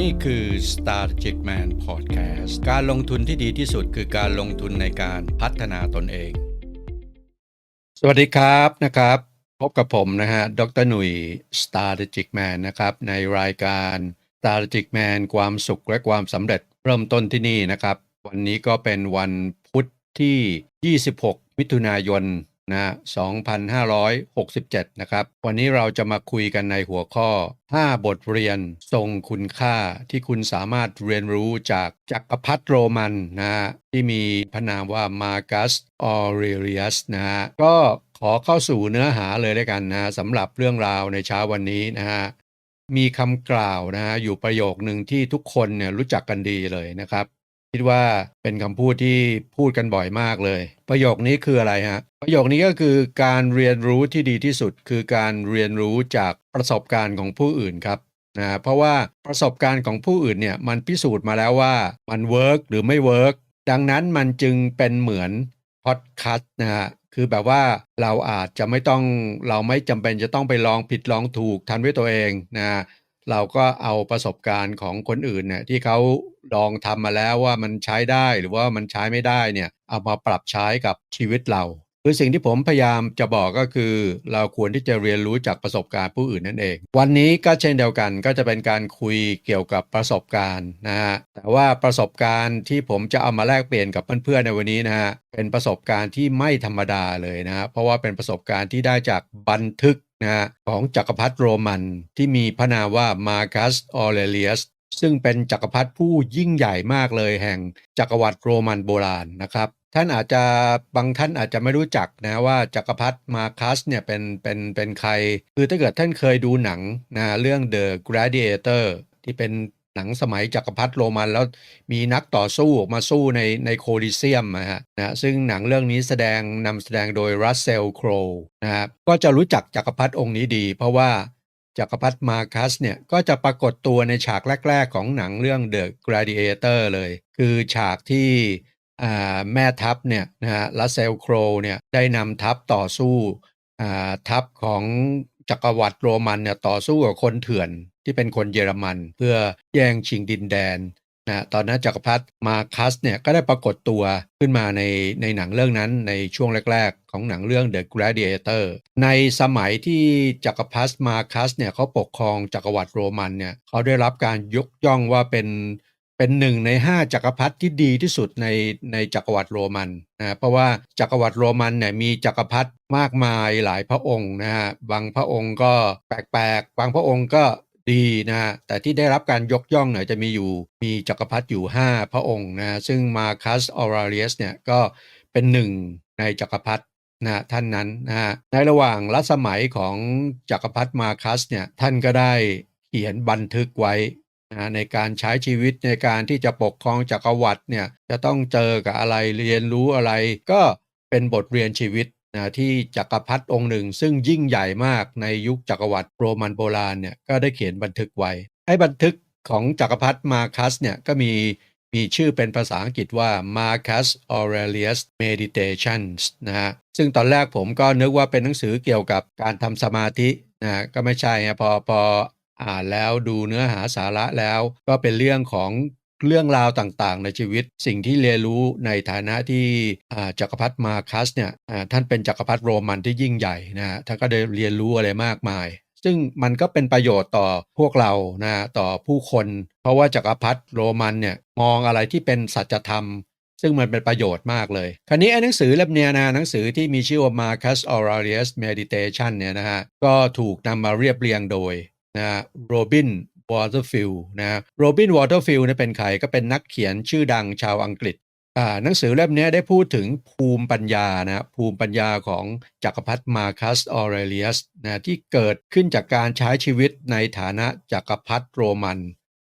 นี่คือ Strategic Man Podcast การลงทุนที่ดีที่สุดคือการลงทุนในการพัฒนาตนเอง สวัสดีครับนะครับ พบกับผมนะฮะ ดรหนุ่ย Strategic Man นะครับ ในรายการ Strategic Man ความสุขและความสำเร็จเริ่มต้นที่นี่นะครับ วันนี้ก็เป็นวันพุธที่ 26 มิถุนายน นะ2567 นะครับ วันนี้เราจะมาคุยกันในหัวข้อ 5 บทเรียนทรงคุณค่าที่คุณสามารถเรียนรู้จากจักรพรรดิโรมันนะที่มีพระนามว่ามากัสออเรเลียสนะฮะก็ขอเข้าสู่เนื้อหาเลยด้วยกันนะสำหรับเรื่องราวในเช้าวันนี้นะฮะมีคำกล่าวนะฮะอยู่ประโยคหนึ่งที่ทุกคนเนี่ยรู้จักกันดีเลยนะครับ คิดว่าเป็นคำพูดที่พูดกันบ่อยมากเลย ประโยคนี้คืออะไรฮะ ประโยคนี้ก็คือการเรียนรู้ที่ดีที่สุด คือการเรียนรู้จากประสบการณ์ของผู้อื่นครับนะเพราะว่าประสบการณ์ของผู้อื่นเนี่ยมันพิสูจน์มาแล้วว่ามันเวิร์กหรือไม่เวิร์กดังนั้นมันจึงเป็นเหมือนพอดคาสต์นะฮะคือแบบว่าเราอาจจะไม่ต้องเราไม่จำเป็นจะต้องไปลองผิดลองถูกทันด้วยตัวเองนะ เราก็เอาประสบการณ์ของคนอื่นเนี่ยที่เขาลองทำมาแล้วว่ามันใช้ได้หรือว่ามันใช้ไม่ได้เนี่ยเอามาปรับใช้กับชีวิตเราคือสิ่งที่ผมพยายามจะบอกก็คือ เราควรที่จะเรียนรู้จากประสบการณ์ผู้อื่นนั่นเอง วันนี้ก็เช่นเดียวกันก็จะเป็นการคุยเกี่ยวกับประสบการณ์นะฮะแต่ว่าประสบการณ์ที่ผมจะเอามาแลกเปลี่ยนกับเพื่อนๆในวันนี้นะฮะเป็นประสบการณ์ที่ไม่ธรรมดาเลยนะเพราะว่าเป็นประสบการณ์ที่ได้จากบันทึก นะฮะของจักรพรรดิโรมันที่มีพระนามว่ามาคัสออเรเลียสซึ่งเป็นจักรพรรดิผู้ยิ่งใหญ่มากเลยแห่งจักรวรรดิโรมันโบราณนะครับ ท่านอาจจะบางท่านอาจจะไม่รู้จักนะว่าจักรพรรดิมาคัสเนี่ยเป็นเป็นเป็นใคร คือถ้าเกิดท่านเคยดูหนังนะเรื่อง The Gladiator ที่เป็น หนังสมัยจักรพรรดิโรมันแล้วมีนักต่อสู้ออกมาสู้ในในโคลิเซียมนะฮะนะซึ่งหนังเรื่องนี้แสดงนำแสดงโดยรัสเซลโครนะครับก็จะรู้จักจักรพรรดิองค์นี้ดี เพราะว่าจักรพรรดิมาคัสเนี่ยก็จะปรากฏตัวในฉากแรก ๆ ของหนังเรื่อง The Gladiator เลย คือฉากที่แม่ทัพเนี่ยนะฮะรัสเซลโครเนี่ยได้นำทัพต่อสู้ทัพของจักรวรรดิโรมันเนี่ยต่อสู้กับคนเถื่อน ที่เป็นคนเยอรมัน เพื่อแย่งชิงดินแดนนะตอนนั้นจักรพรรดิมาคัสเนี่ยก็ได้ปรากฏตัวขึ้นมาในในหนังเรื่องนั้นในช่วงแรก ๆ ของหนังเรื่อง The Gladiator ในสมัยที่จักรพรรดิมาคัสเนี่ยเขาปกครองจักรวรรดิโรมันเนี่ยเขาได้รับการยกย่องว่าเป็นเป็นหนึ่งใน 5 จักรพรรดิที่ดีที่สุดในในจักรวรรดิโรมันนะเพราะว่าจักรวรรดิโรมันเนี่ยมีจักรพรรดิมากมายหลายพระองค์นะฮะบางพระองค์ก็แปลกๆบางพระองค์ก็ ดีนะฮะแต่ที่ได้รับการยกย่องเนี่ยจะมีอยู่มีจักรพรรดิอยู่ 5 พระองค์นะซึ่งมาคัสออราเลียสเนี่ยก็เป็นหนึ่งในจักรพรรดินะท่านนั้นนะฮะในระหว่างรัชสมัยของจักรพรรดิมาคัสเนี่ยท่านก็ได้เขียนบันทึกไว้นะในการใช้ชีวิตในการที่จะปกครองจักรวรรดิเนี่ยจะต้องเจอกับอะไรเรียนรู้อะไร ก็เป็นบทเรียนชีวิต นะที่จักรพรรดิองค์หนึ่ง ซึ่งยิ่งใหญ่มากในยุคจักรวรรดิโรมันโบราณเนี่ยก็ได้เขียนบันทึกไว้ไอ้บันทึกของจักรพรรดิมาคัสเนี่ยก็มีมีชื่อเป็นภาษาอังกฤษว่า Marcus Aurelius Meditations นะฮะซึ่งตอนแรกผมก็นึกว่าเป็นหนังสือเกี่ยวกับการทำสมาธินะก็ไม่ใช่ฮะพอพออ่านแล้วดูเนื้อหาสาระแล้ว ก็เป็นเรื่องของ เรื่องราวต่างๆ ในชีวิต สิ่งที่เรียนรู้ในฐานะที่จักรพรรดิมาคัสเนี่ยท่านเป็นจักรพรรดิโรมันที่ยิ่งใหญ่นะฮะท่านก็ได้เรียนรู้อะไรมากมาย ซึ่งมันก็เป็นประโยชน์ต่อพวกเรานะต่อผู้คน เพราะว่าจักรพรรดิโรมันเนี่ยมองอะไรที่เป็นสัจธรรม ซึ่งมันเป็นประโยชน์มากเลย คราวนี้ไอ้หนังสือเล่มเนี้ยนะหนังสือที่มีชื่อว่า Marcus Aurelius Meditation เนี่ยนะฮะก็ถูกนำมาเรียบเรียงโดยนะโรบิน วอเตอร์ฟิลด์นะโรบินวอเตอร์ฟิลด์เนี่ยเป็นใครก็เป็นนักเขียนชื่อดังชาวอังกฤษอ่าหนังสือเล่มนี้ได้พูดถึงภูมิปัญญานะภูมิปัญญาของจักรพรรดิมาคัสออเรเลียสนะที่เกิดขึ้นจากการใช้ชีวิตในฐานะจักรพรรดิโรมัน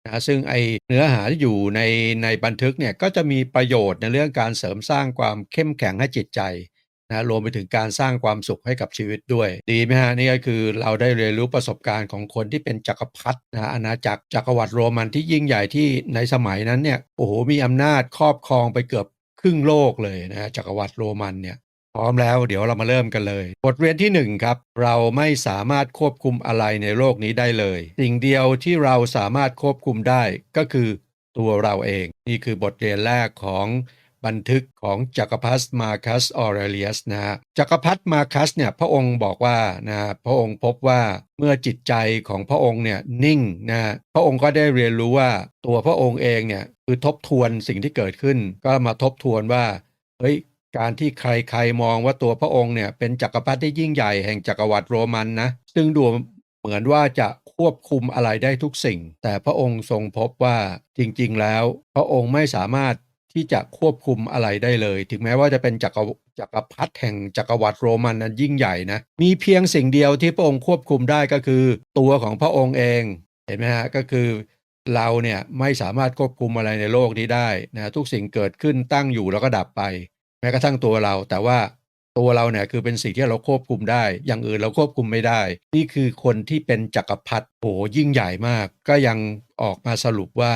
นะซึ่งไอเนื้อหาที่อยู่ในในบันทึกเนี่ยก็จะมีประโยชน์ในเรื่องการเสริมสร้างความเข้มแข็งให้จิตใจ นะรวมไปถึงการสร้างความสุขให้กับชีวิตด้วย ดีไหมฮะนี่ก็คือเราได้เรียนรู้ประสบการณ์ของคนที่เป็นจักรพรรดินะอาณาจักรจักรวรรดิโรมันที่ยิ่งใหญ่ที่ในสมัยนั้นเนี่ยโอ้โหมีอำนาจครอบครองไปเกือบครึ่งโลกเลยนะจักรวรรดิโรมันเนี่ยพร้อมแล้วเดี๋ยวเรามาเริ่มกันเลย บทเรียนที่ 1 ครับ เราไม่สามารถควบคุมอะไรในโลกนี้ได้เลย สิ่งเดียวที่เราสามารถควบคุมได้ก็คือตัวเราเอง นี่คือบทเรียนแรกของ บันทึกของจักรพรรดิมาคัสออเรเลียสนะฮะจักรพรรดิมาคัสเนี่ยพระองค์บอกว่านะพระองค์พบว่าเมื่อจิตใจของพระองค์เนี่ยนิ่งนะฮะพระองค์ก็ได้เรียนรู้ว่าตัวพระองค์เองเนี่ยคือทบทวนสิ่งที่เกิดขึ้น ก็มาทบทวนว่าเฮ้ยการที่ใครๆมองว่าตัวพระองค์เนี่ยเป็นจักรพรรดิที่ยิ่งใหญ่แห่งจักรวรรดิโรมันนะซึ่งดูเหมือนว่าจะควบคุมอะไรได้ทุกสิ่ง แต่พระองค์ทรงพบว่าจริงๆแล้ว พระองค์ไม่สามารถ ที่จะควบคุมอะไรได้เลย ถึงแม้ว่าจะเป็นจักรจักรพรรดิแห่งจักรวรรดิโรมันนั้นยิ่งใหญ่นะ มีเพียงสิ่งเดียวที่พระองค์ควบคุมได้ก็คือตัวของพระองค์เอง เห็นไหมฮะ ก็คือเราเนี่ยไม่สามารถควบคุมอะไรในโลกนี้ได้นะ ทุกสิ่งเกิดขึ้นตั้งอยู่แล้วก็ดับไป แม้กระทั่งตัวเรา แต่ว่า ตัวเราเนี่ยคือเป็นสิ่งที่เราควบคุมได้ อย่างอื่นเราควบคุมไม่ได้ นี่คือคนที่เป็นจักรพรรดิโหยิ่งใหญ่มาก ก็ยังออกมาสรุปว่า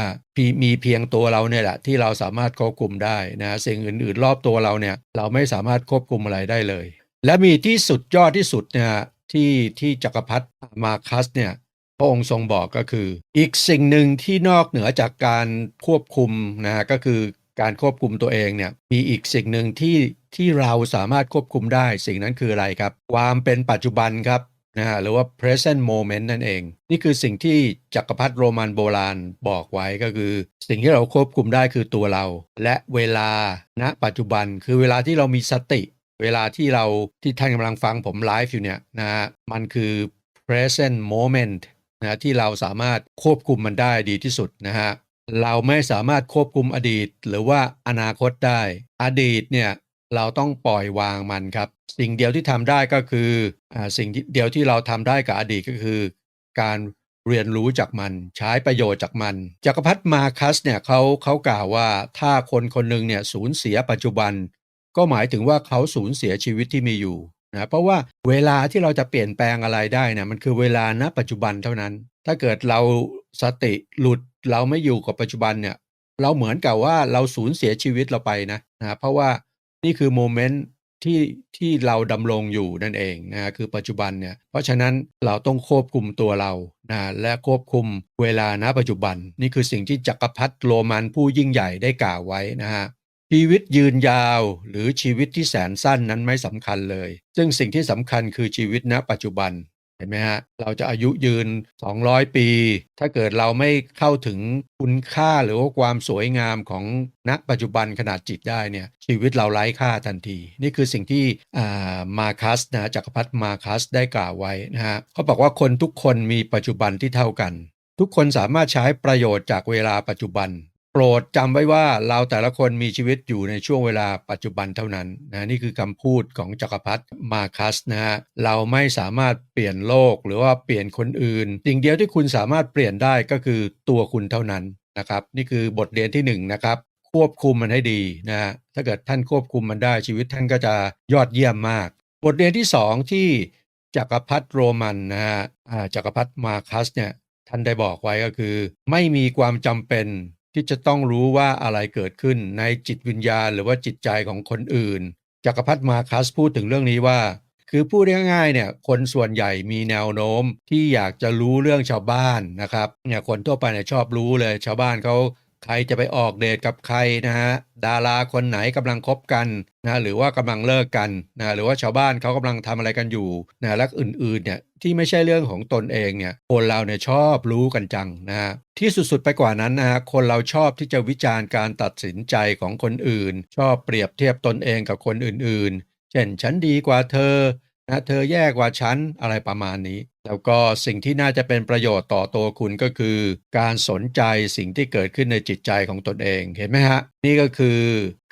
มีเพียงตัวเราเนี่ยแหละที่เราสามารถควบคุมได้นะสิ่งอื่น ๆ รอบตัวเราเนี่ยเราไม่สามารถควบคุมอะไรได้เลย และมีที่สุดยอดที่สุดเนี่ยที่ที่จักรพรรดิมาคัสเนี่ยพระองค์ทรงบอกก็คือ อีกสิ่งหนึ่งที่นอกเหนือจากการควบคุมนะก็คือการควบคุมตัวเองเนี่ยมีอีกสิ่งหนึ่งที่ ที่เราสามารถควบคุมได้สิ่งนั้นคืออะไรครับ ความเป็นปัจจุบันครับนะฮะหรือว่า present moment นั่นเอง นี่คือสิ่งที่จักรพรรดิโรมันโบราณบอกไว้ก็คือ สิ่งที่เราควบคุมได้คือตัวเรา และเวลาณปัจจุบันคือเวลาที่เรามีสติ เวลาที่เราที่ท่านกำลังฟังผมไลฟ์อยู่เนี่ยนะฮะมันคือ present moment นะที่เราสามารถควบคุมมันได้ดีที่สุดนะฮะเราไม่สามารถควบคุมอดีต หรือว่าอนาคตได้ อดีตเนี่ย เราต้องปล่อยวางมันครับ สิ่งเดียวที่ทำได้ก็คืออสิ่งเดียวที่เราทำได้กับอดีตก็คือ การเรียนรู้จากมันใช้ประโยชน์จากมันจักรพรรดิมาคัสเนี่ยเขาเขากล่าวว่าถ้าคนคนหนึ่งเนี่ยสูญเสียปัจจุบัน ก็หมายถึงว่าเขาสูญเสียชีวิตที่มีอยู่นะเพราะว่าเวลาที่เราจะเปลี่ยนแปลงอะไรได้นะมันคือเวลาณปัจจุบันเท่านั้น ถ้าเกิดเราสติหลุดเราไม่อยู่กับปัจจุบันเนี่ยเราเหมือนกับว่าเราสูญเสียชีวิตเราไปนะนะเพราะว่า นี่คือโมเมนต์ที่ที่เราดำรงอยู่นั่นเองนะคือปัจจุบันเนี่ยเพราะฉะนั้นเราต้องควบคุมตัวเรานะและควบคุมเวลาณปัจจุบัน นี่คือสิ่งที่จักรพรรดิโรมันผู้ยิ่งใหญ่ได้กล่าวไว้นะฮะชีวิตยืนยาวหรือชีวิตที่แสนสั้นนั้นไม่สำคัญเลย ซึ่งสิ่งที่สำคัญคือชีวิตณปัจจุบัน ห็นไหมฮะ เราจะอายุยืน 200 ปี ถ้าเกิดเราไม่เข้าถึงคุณค่าหรือว่าความสวยงามของณปัจจุบันขนาดจิตได้เนี่ยชีวิตเราไร้ค่าทันที นี่คือสิ่งที่มาคัสนะจักรพรรดิมาคัสได้กล่าวไว้นะฮะเขาบอกว่าคนทุกคนมีปัจจุบันที่เท่ากัน ทุกคนสามารถใช้ประโยชน์จากเวลาปัจจุบัน โปรดจำไว้ว่าเราแต่ละคนมีชีวิตอยู่ในช่วงเวลาปัจจุบันเท่านั้นนะนี่คือคำพูดของจักรพรรดิมาคัสนะฮะเราไม่สามารถเปลี่ยนโลกหรือว่าเปลี่ยนคนอื่น สิ่งเดียวที่คุณสามารถเปลี่ยนได้ก็คือตัวคุณเท่านั้นนะครับ นี่คือบทเรียนที่1นนะครับควบคุมมันให้ดีนะฮะถ้าเกิดท่านควบคุมมันได้ชีวิตท่านก็จะยอดเยี่ยมมาก บทเรียนที่ 2 ที่จักรพรรดิโรมันนะฮะจักรพรรดิมาคัสเนี่ยท่านได้บอกไว้ก็คือ ไม่มีความจำเป็น ที่จะต้องรู้ว่าอะไรเกิดขึ้นในจิตวิญญาณหรือว่าจิตใจของคนอื่นจักรพรรดิมาคัสพูดถึงเรื่องนี้ว่า คือพูดง่ายๆเนี่ยคนส่วนใหญ่มีแนวโน้มที่อยากจะรู้เรื่องชาวบ้านนะครับเนี่ยคนทั่วไปเนี่ยชอบรู้เลยชาวบ้านเขา ใครจะไปออกเดทกับใครนะฮะดาราคนไหนกำลังคบกันนะหรือว่ากำลังเลิกกันนะหรือว่าชาวบ้านเขากำลังทำอะไรกันอยู่นะและอื่นๆเนี่ยที่ไม่ใช่เรื่องของตนเองเนี่ยคนเราเนี่ยชอบรู้กันจังนะฮะที่สุดๆไปกว่านั้นนะฮะคนเราชอบที่จะวิจารณ์การตัดสินใจของคนอื่น ชอบเปรียบเทียบตนเองกับคนอื่นๆ เช่นฉันดีกว่าเธอนะเธอแย่กว่าฉันอะไรประมาณนี้ แล้วก็สิ่งที่น่าจะเป็นประโยชน์ต่อตัวคุณก็คือ การสนใจสิ่งที่เกิดขึ้นในจิตใจของตนเองเห็นไหมฮะ นี่ก็คือ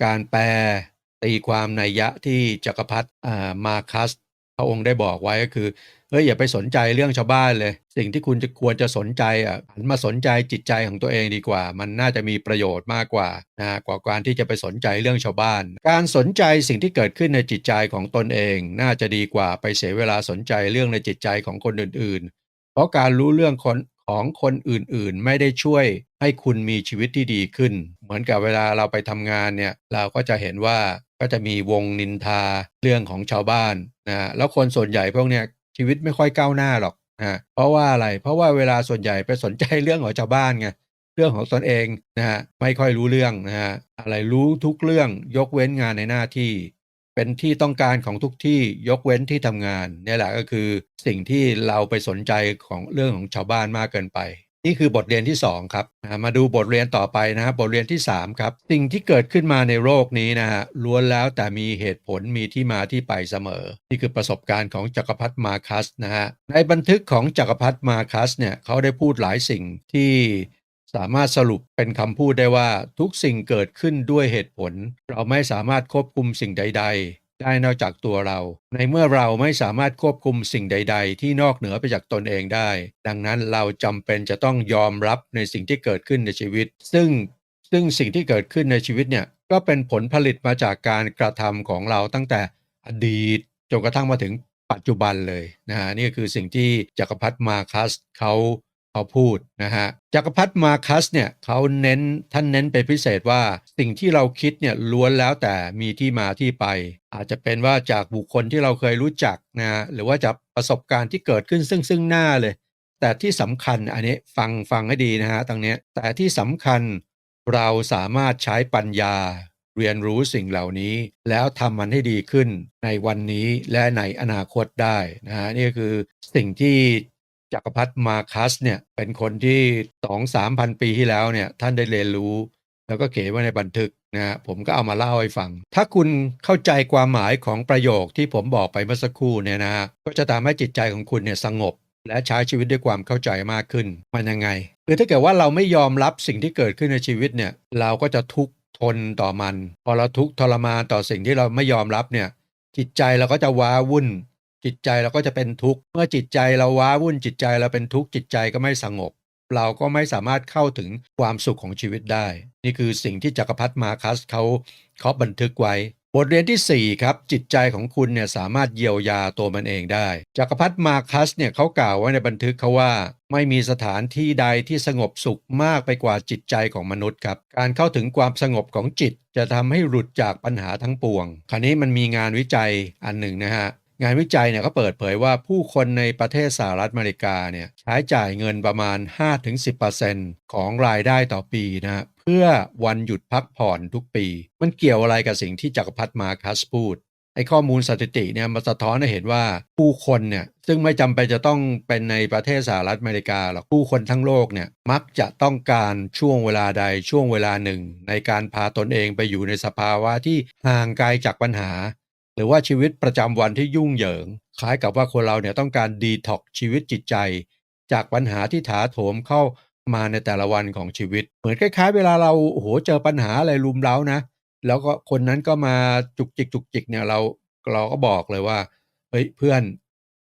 การแปลตีความในยะที่จักรพรรดิมาคัส พระองค์ได้บอกไว้ก็คือ เฮ้ยอย่าไปสนใจเรื่องชาวบ้านเลย สิ่งที่คุณจะควรจะสนใจอะหันมาสนใจจิตใจของตัวเองดีกว่า มันน่าจะมีประโยชน์มากกว่านะกว่าการที่จะไปสนใจเรื่องชาวบ้าน การสนใจสิ่งที่เกิดขึ้นในจิตใจของตนเอง น่าจะดีกว่าไปเสียเวลาสนใจเรื่องในจิตใจของคนอื่น ๆ เพราะการรู้เรื่องคนขของคนอื่นๆ ไม่ได้ช่วยให้คุณมีชีวิตที่ดีขึ้น เหมือนกับเวลาเราไปทำงานเนี่ยเราก็จะเห็นว่าก็จะมีวงนินทาเรื่องของชาวบ้านนะแล้วคนส่วนใหญ่พวกเนี้ย ชีวิตไม่ค่อยก้าวหน้าหรอกนะเพราะว่าอะไรเพราะว่าเวลาส่วนใหญ่ไปสนใจเรื่องของชาวบ้านไงเรื่องของตนเองนะฮะไม่ค่อยรู้เรื่องนะฮะอะไรรู้ทุกเรื่องยกเว้นงานในหน้าที่ เป็นที่ต้องการของทุกที่ยกเว้นที่ทำงานนี่แหละก็คือสิ่งที่เราไปสนใจของเรื่องของชาวบ้านมากเกินไป นี่คือบทเรียนที่ 2 ครับมาดูบทเรียนต่อไปนะครับบทเรียนที่ 3 ครับ สิ่งที่เกิดขึ้นมาในโลกนี้นะฮะล้วนแล้วแต่มีเหตุผลมีที่มาที่ไปเสมอ นี่คือประสบการณ์ของจักรพรรดิมาคัสนะฮะในบันทึกของจักรพรรดิมาคัสเนี่ยเขาได้พูดหลายสิ่งที่สามารถสรุปเป็นคำพูดได้ว่าทุกสิ่งเกิดขึ้นด้วยเหตุผล เราไม่สามารถควบคุมสิ่งใด ๆ ได้นอกจากตัวเรา ในเมื่อเราไม่สามารถควบคุมสิ่งใด ๆ ที่นอกเหนือไปจากตนเองได้ ดังนั้นเราจำเป็นจะต้องยอมรับในสิ่งที่เกิดขึ้นในชีวิต ซึ่งซึ่งสิ่งที่เกิดขึ้นในชีวิตเนี่ยก็เป็นผลผลิตมาจากการกระทำของเราตั้งแต่อดีตจนกระทั่งมาถึงปัจจุบันเลยนะฮะนี่คือสิ่งที่จักรพรรดิมาคัสเขา เขาพูดนะฮะจักรพรรดิมาคัสเนี่ยเขาเน้นท่านเน้นเป็นพิเศษว่าสิ่งที่เราคิดเนี่ยล้วนแล้วแต่มีที่มาที่ไป อาจจะเป็นว่าจากบุคคลที่เราเคยรู้จักนะฮะหรือว่าจากประสบการณ์ที่เกิดขึ้นซึ่งซึ่งหน้าเลย แต่ที่สำคัญอันนี้ฟังฟังให้ดีนะฮะตรงนี้แต่ที่สำคัญเราสามารถใช้ปัญญาเรียนรู้สิ่งเหล่านี้แล้วทำมันให้ดีขึ้นในวันนี้และในอนาคตได้นะฮะนี่ก็คือสิ่งที่ จักรพรรดิมาคัสเนี่ยเป็นคนที่สองสามพันปีที่แล้วเนี่ยท่านได้เรียนรู้ แล้วก็เขียนไว้ในบันทึกนะผมก็เอามาเล่าให้ฟัง ถ้าคุณเข้าใจความหมายของประโยคที่ผมบอกไปเมื่อสักครู่เนี่ยนะฮะก็จะทำให้จิตใจของคุณเนี่ยสงบ และใช้ชีวิตด้วยความเข้าใจมากขึ้นมันยังไงคือถ้าเกิดว่าเราไม่ยอมรับสิ่งที่เกิดขึ้นในชีวิตเนี่ยเราก็จะทุกข์ทนต่อมัน พอเราทุกข์ทรมานต่อสิ่งที่เราไม่ยอมรับเนี่ยจิตใจเราก็จะว้าวุ่น จิตใจเราก็จะเป็นทุกข์เมื่อจิตใจเราว้าวุ่นจิตใจเราเป็นทุกข์จิตใจก็ไม่สงบ เราก็ไม่สามารถเข้าถึงความสุขของชีวิตได้ นี่คือสิ่งที่จักรพรรดิมาคัสเขาเขาบันทึกไว้ บทเรียนที่ 4 ครับ จิตใจของคุณเนี่ยสามารถเยียวยาตัวมันเองได้ จักรพรรดิมาคัสเนี่ยเขากล่าวไว้ในบันทึกเขาว่า ไม่มีสถานที่ใดที่สงบสุขมากไปกว่าจิตใจของมนุษย์ครับการเข้าถึงความสงบของจิต จะทำให้หลุดจากปัญหาทั้งปวงคราวนี้มันมีงานวิจัยอันหนึ่งนะฮะ งานวิจัยเนี่ยเขาเปิดเผยว่าผู้คนในประเทศสหรัฐอเมริกาเนี่ยใช้จ่ายเงินประมาณ 5-10%ของรายได้ต่อปีนะเพื่อวันหยุดพักผ่อนทุกปี มันเกี่ยวอะไรกับสิ่งที่จักรพรรดิมาคัสพูดไอ้ข้อมูลสถิติเนี่ยมาสะท้อนให้เห็นว่าผู้คนเนี่ยซึ่งไม่จำเป็นจะต้องเป็นในประเทศสหรัฐอเมริกาหรอกผู้คนทั้งโลกเนี่ยมักจะต้องการช่วงเวลาใดช่วงเวลาหนึ่ง ในการพาตนเองไปอยู่ในสภาวะที่ห่างไกลจากปัญหา หรือว่าชีวิตประจำวันที่ยุ่งเหยิง คล้ายกับว่าคนเราเนี่ยต้องการดีท็อกชีวิตจิตใจ จากปัญหาที่ถาโถมเข้ามาในแต่ละวันของชีวิต เหมือนคล้าย ๆ เวลาเราโหเจอปัญหาอะไรลุมเร้านะ แล้วก็คนนั้นก็มาจุกจิกจุกจิกเนี่ยเราเราก็บอกเลยว่าเฮ้ยเพื่อน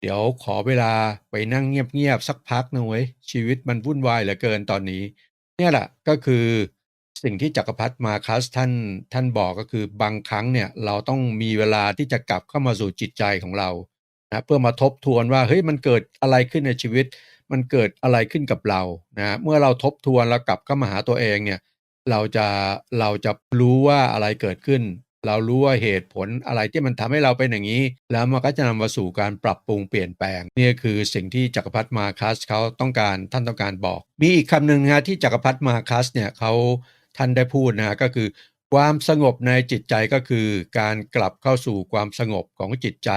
เดี๋ยวขอเวลาไปนั่งเงียบๆสักพักหนึงเว้ยชีวิตมันวุ่นวายเหลือเกินตอนนี้ เนี่ยแหละก็คือ สิ่งที่จักรพรรดิมาคัสท่านท่านบอกก็คือบางครั้งเนี่ยเราต้องมีเวลาที่จะกลับเข้ามาสู่จิตใจของเรานะเพื่อมาทบทวนว่าเฮ้ยมันเกิดอะไรขึ้นในชีวิต มันเกิดอะไรขึ้นกับเรานะเมื่อเราทบทวนแล้วกลับเข้ามาหาตัวเองเนี่ยเราจะเราจะรู้ว่าอะไรเกิดขึ้น เรารู้ว่าเหตุผลอะไรที่มันทำให้เราเป็นอย่างนี้ แล้วมันก็จะนำมาสู่การปรับปรุงเปลี่ยนแปลงนี่คือสิ่งที่จักรพรรดิมาคัสเขาต้องการท่านต้องการบอก มีอีกคำหนึ่งนะฮะที่จักรพรรดิมาคัสเนี่ยเขา ท่านได้พูดนะฮะก็คือ ความสงบในจิตใจก็คือ การกลับเข้าสู่ความสงบของจิตใจ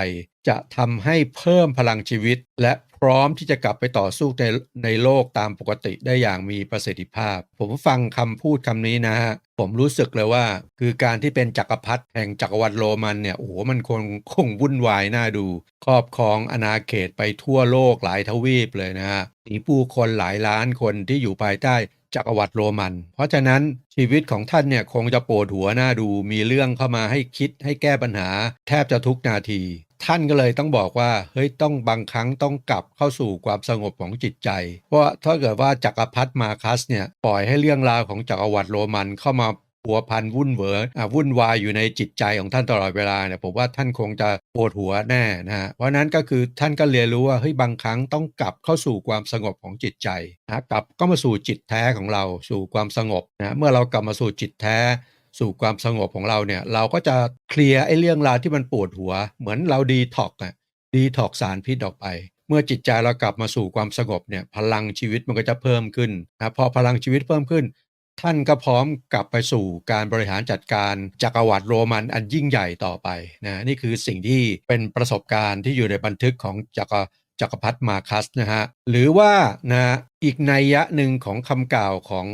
จะทำให้เพิ่มพลังชีวิต และพร้อมที่จะกลับไปต่อสู้ในในโลกตามปกติได้อย่างมีประสิทธิภาพ ผมฟังคำพูดคำนี้นะฮะผมรู้สึกเลยว่า คือการที่เป็นจักรพรรดิแห่งจักรวรรดิโรมันเนี่ยโอ้โหมันคงคงวุ่นวายน่าดู ครอบครองอาณาเขตไปทั่วโลกหลายทวีปเลยนะฮะมีผู้คนหลายล้านคนที่อยู่ภายใต้ จักรวรรดิโรมัน เพราะฉะนั้นชีวิตของท่านเนี่ยคงจะปวดหัวหน้าดูมีเรื่องเข้ามาให้คิดให้แก้ปัญหา แทบจะทุกนาที ท่านก็เลยต้องบอกว่าเฮ้ยต้องบางครั้งต้องกลับเข้าสู่ความสงบของจิตใจ เพราะถ้าเกิดว่าจักรพรรดิมาคัสเนี่ยปล่อยให้เรื่องราวของจักรวรรดิโรมันเข้ามา พัวพันวุ่นเหวอวุ่นวายอยู่ในจิตใจของท่านตลอดเวลาเนี่ยผมว่าท่านคงจะปวดหัวแน่นะฮะเพราะนั้นก็คือท่านก็เรียนรู้ว่าเฮ้ยบางครั้งต้องกลับเข้าสู่ความสงบของจิตใจนะกลับก็มาสู่จิตแท้ของเราสู่ความสงบนะเมื่อเรากลับมาสู่จิตแท้สู่ความสงบของเราเนี่ยเราก็จะเคลียร์ไอ้เรื่องราวที่มันปวดหัว เหมือนเราดีท็อกอะดีท็อกสารพิษออกไป เมื่อจิตใจเรากลับมาสู่ความสงบเนี่ยพลังชีวิตมันก็จะเพิ่มขึ้นนะพอพลังชีวิตเพิ่มขึ้น ท่านก็พร้อมกลับไปสู่การบริหารจัดการจักรวรรดิโรมันอันยิ่งใหญ่ต่อไปนะนี่คือสิ่งที่เป็นประสบการณ์ที่อยู่ในบันทึกของจักรจักรพรรดิมาคัสนะฮะหรือว่านะอีกนัยยะหนึ่งของคำกล่าวของ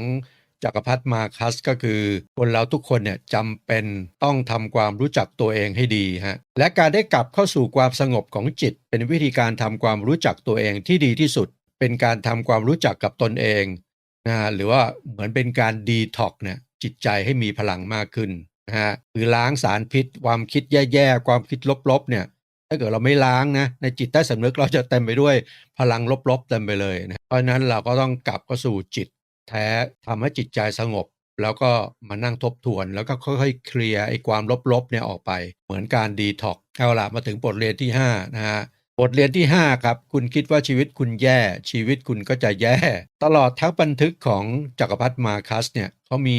จักรพรรดิมาคัสก็คือคนเราทุกคนเนี่ยจำเป็นต้องทำความรู้จักตัวเองให้ดีฮะและการได้กลับเข้าสู่ความสงบของจิต เป็นวิธีการทำความรู้จักตัวเองที่ดีที่สุด เป็นการทำความรู้จักกับตนเอง นะฮะหรือว่าเหมือนเป็นการดีท็อกเนี่ยจิตใจให้มีพลังมากขึ้นนะฮะหรือล้างสารพิษ ความคิดแย่ๆ ความคิดลบๆเนี่ยถ้าเกิดเราไม่ล้างนะในจิตใต้สำนึกเราจะเต็มไปด้วยพลังลบๆเต็มไปเลยนะเพราะนั้นเราก็ต้องกลับเข้าสู่จิตแท้ทำให้จิตใจสงบ แล้วก็มานั่งทบทวน แล้วก็ค่อยๆเคลียร์ไอ้ความลบๆเนี่ยออกไป เหมือนการดีท็อกเอาละมาถึงบทเรียนที่5นะฮะ บทเรียนที่ 5 ครับ คุณคิดว่าชีวิตคุณแย่ ชีวิตคุณก็จะแย่ ตลอดทั้งบันทึกของจักรพรรดิมาคัสเนี่ยเขามี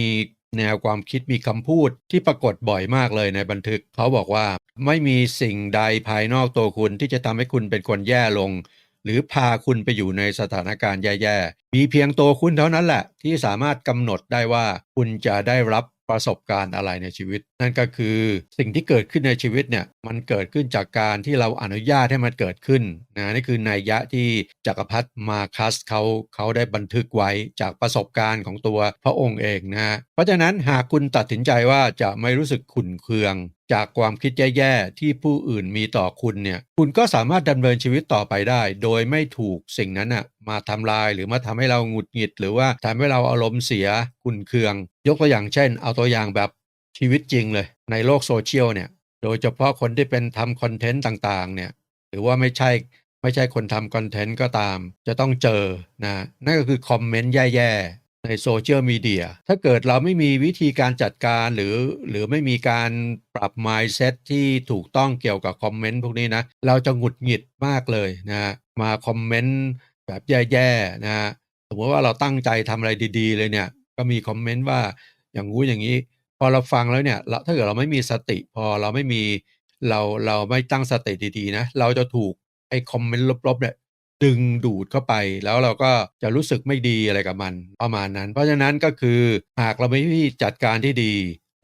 แนวความคิดมีคำพูดที่ปรากฏบ่อยมากเลยในบันทึก เขาบอกว่าไม่มีสิ่งใดภายนอกตัวคุณที่จะทำให้คุณเป็นคนแย่ลง หรือพาคุณไปอยู่ในสถานการณ์แย่ๆ มีเพียงตัวคุณเท่านั้นแหละ ที่สามารถกำหนดได้ว่าคุณจะได้รับ ประสบการณ์อะไรในชีวิต นั่นก็คือสิ่งที่เกิดขึ้นในชีวิตเนี่ยมันเกิดขึ้นจากการที่เราอนุญาตให้มันเกิดขึ้นนะนี่คือนัยยะที่จักรพรรดิมาคัสเขาเขาได้บันทึกไว้จากประสบการณ์ของตัวพระองค์เองนะเพราะฉะนั้นหากคุณตัดสินใจว่าจะไม่รู้สึกขุ่นเคือง จากความคิดแย่ๆ ที่ผู้อื่นมีต่อคุณเนี่ย คุณก็สามารถดำเนินชีวิตต่อไปได้ โดยไม่ถูกสิ่งนั้นอะมาทำลายหรือมาทำให้เราหงุดหงิด หรือว่าทำให้เราอารมณ์เสียขุ่นเคือง ยกตัวอย่างเช่น เอาตัวอย่างแบบชีวิตจริงเลย ในโลกโซเชียลเนี่ย โดยเฉพาะคนที่เป็นทำคอนเทนต์ต่างๆ เนี่ย หรือว่าไม่ใช่ไม่ใช่คนทำคอนเทนต์ก็ตาม จะต้องเจอนะนั่นก็คือคอมเมนต์แย่ๆ ในโซเชียลมีเดียถ้าเกิดเราไม่มีวิธีการจัดการหรือหรือไม่มีการปรับ mindset ที่ถูกต้องเกี่ยวกับคอมเมนต์พวกนี้นะเราจะหงุดหงิดมากเลยนะมาคอมเมนต์แบบแย่ๆนะสมมติว่าเราตั้งใจทำอะไรดีๆ เลยเนี่ย ก็มีคอมเมนต์ว่าอย่างงู้อย่างนี้ พอเราฟังแล้วเนี่ยถ้าเกิดเราไม่มีสติ พอเราไม่มีเราเราไม่ตั้งสติดีๆนะเราจะถูกไอ้คอมเมนต์ลบๆเนี่ย ดึงดูดเข้าไป แล้วเราก็จะรู้สึกไม่ดีอะไรกับมันประมาณนั้น เพราะฉะนั้นก็คือหากเราไม่มีจัดการที่ดี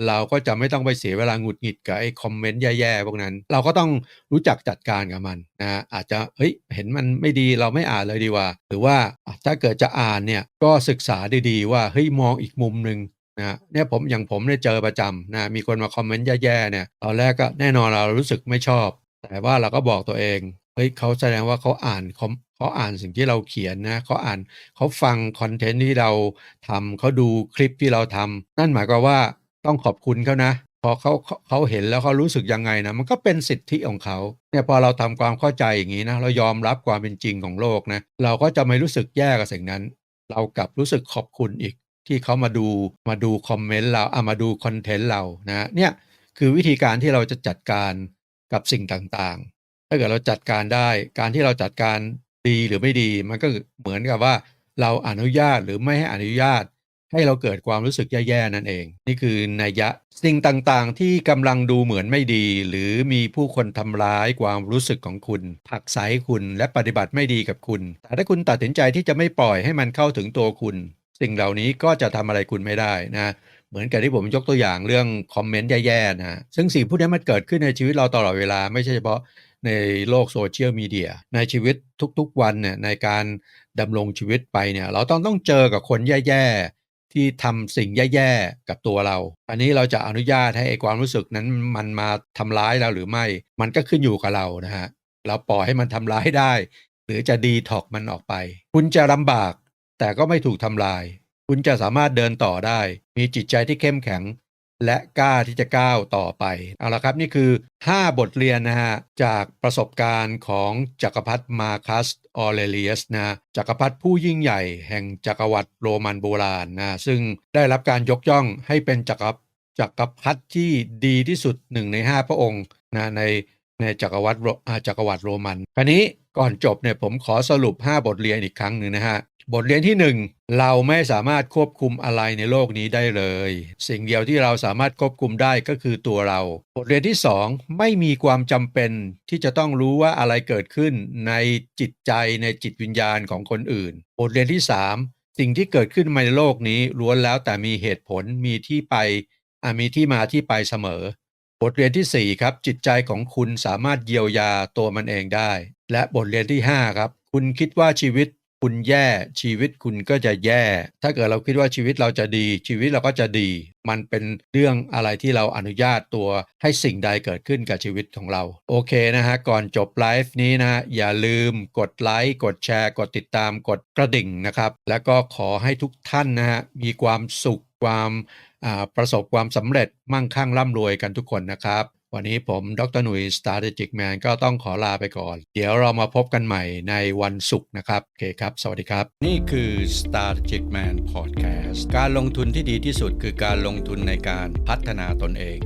เราก็จะไม่ต้องไปเสียเวลาหงุดหงิดกับไอ้คอมเมนต์แย่ๆพวกนั้น เราก็ต้องรู้จักจัดการกับมันนะอาจจะเฮ้ยเห็นมันไม่ดีเราไม่อ่านเลยดีกว่า หรือว่าถ้าเกิดจะอ่านเนี่ยก็ศึกษาดีๆว่าเฮ้ยมองอีกมุมหนึ่งนะเนี่ยผมอย่างผมเนี่ยเจอประจำนะมีคนมาคอมเมนต์แย่ๆเนี่ยตอนแรกก็แน่นอนเรารู้สึกไม่ชอบ แต่ว่าเราก็บอกตัวเองเฮ้ยเขาแสดงว่าเขาอ่าน เขาอ่านสิ่งที่เราเขียนนะเขาอ่านเขาฟังคอนเทนต์ที่เราทำเขาดูคลิปที่เราทำนั่นหมายความว่าต้องขอบคุณเขานะพอเขาเขาเห็นแล้วเขารู้สึกยังไงนะมันก็เป็นสิทธิของเขาเนี่ยพอเราทำความเข้าใจอย่างนี้นะเรายอมรับความเป็นจริงของโลกนะเราก็จะไม่รู้สึกแย่กับสิ่งนั้น เรากลับรู้สึกขอบคุณอีก ที่เขามาดูมาดูคอมเมนต์เราเอามาดูคอนเทนต์เรานะเนี่ยคือวิธีการที่เราจะจัดการกับสิ่งต่างๆ ถ้าเกิดเราจัดการได้ การที่เราจัดการ ดีหรือไม่ดี มันก็เหมือนกับว่าเราอนุญาตหรือไม่ให้อนุญาต ให้เราเกิดความรู้สึกแย่ๆนั่นเอง นี่คือนัยยะสิ่งต่างๆ ที่กำลังดูเหมือนไม่ดี หรือมีผู้คนทำร้ายความรู้สึกของคุณผลักไสคุณและปฏิบัติไม่ดีกับคุณ แต่ถ้าคุณตัดสินใจที่จะไม่ปล่อยให้มันเข้าถึงตัวคุณ สิ่งเหล่านี้ก็จะทำอะไรคุณไม่ได้นะเหมือนกับที่ผมยกตัวอย่างเรื่องคอมเมนต์แย่ๆนะซึ่งสิ่งพวกนี้มันเกิดขึ้นในชีวิตเราตลอดเวลาไม่ใช่เฉพาะ ในโลกโซเชียลมีเดียในชีวิตทุกๆวันเนี่ยในการดำรงชีวิตไปเนี่ยเราต้องต้องเจอกับคนแย่ๆ ที่ทำสิ่งแย่ๆ กับตัวเรา อันนี้เราจะอนุญาตให้ความรู้สึกนั้นมันมาทำร้ายเราหรือไม่ มันก็ขึ้นอยู่กับเรานะฮะเราปล่อยให้มันทำร้ายได้ หรือจะดีท็อกมันออกไป คุณจะลำบากแต่ก็ไม่ถูกทำลาย คุณจะสามารถเดินต่อได้ มีจิตใจที่เข้มแข็ง และกล้าที่จะก้าวต่อไป เอาละครับนี่คือ 5 บทเรียนนะฮะ จากประสบการณ์ของจักรพรรดิมาคัสออเรเลียสนะจักรพรรดิผู้ยิ่งใหญ่แห่งจักรวรรดิโรมันโบราณนะซึ่งได้รับการยกย่องให้เป็นจักรจักรพรรดิที่ดีที่สุดหนึ่งในห้าพระองค์นะใน ในจักรวรรดิโรอ่าจักรวรรดิโรมันคราวนี้ก่อนจบเนี่ยผมขอสรุป 5 บทเรียนอีกครั้งหนึ่งนะฮะ บทเรียนที่ 1 เราไม่สามารถควบคุมอะไรในโลกนี้ได้เลย สิ่งเดียวที่เราสามารถควบคุมได้ก็คือตัวเรา บทเรียนที่ 2 ไม่มีความจำเป็นที่จะต้องรู้ว่าอะไรเกิดขึ้นในจิตใจในจิตวิญญาณของคนอื่น บทเรียนที่ 3 สิ่งที่เกิดขึ้นในโลกนี้ล้วนแล้วแต่มีเหตุผลมีที่ไปมีที่มาที่ไปเสมอ บทเรียนที่ 4 ครับ จิตใจของคุณสามารถเยียวยาตัวมันเองได้ และบทเรียนที่ 5 ครับ คุณคิดว่าชีวิตคุณแย่ชีวิตคุณก็จะแย่ ถ้าเกิดเราคิดว่าชีวิตเราจะดี ชีวิตเราก็จะดี มันเป็นเรื่องอะไรที่เราอนุญาตตัวให้สิ่งใดเกิดขึ้นกับชีวิตของเรา โอเคนะฮะ ก่อนจบไลฟ์นี้นะ อย่าลืมกดไลค์ กดแชร์ กดติดตามกดกระดิ่งนะครับ แล้วก็ขอให้ทุกท่านนะฮะ มีความสุขความ ประสบความสำเร็จมั่งคั่งร่ำรวยกันทุกคนนะครับ วันนี้ผมดรหนุ่ย Strategic Man ก็ต้องขอลาไปก่อน เดี๋ยวเรามาพบกันใหม่ในวันศุกร์นะครับโอเคครับ สวัสดีครับ นี่คือ Strategic Man Podcast การลงทุนที่ดีที่สุดคือการลงทุนในการพัฒนาตนเอง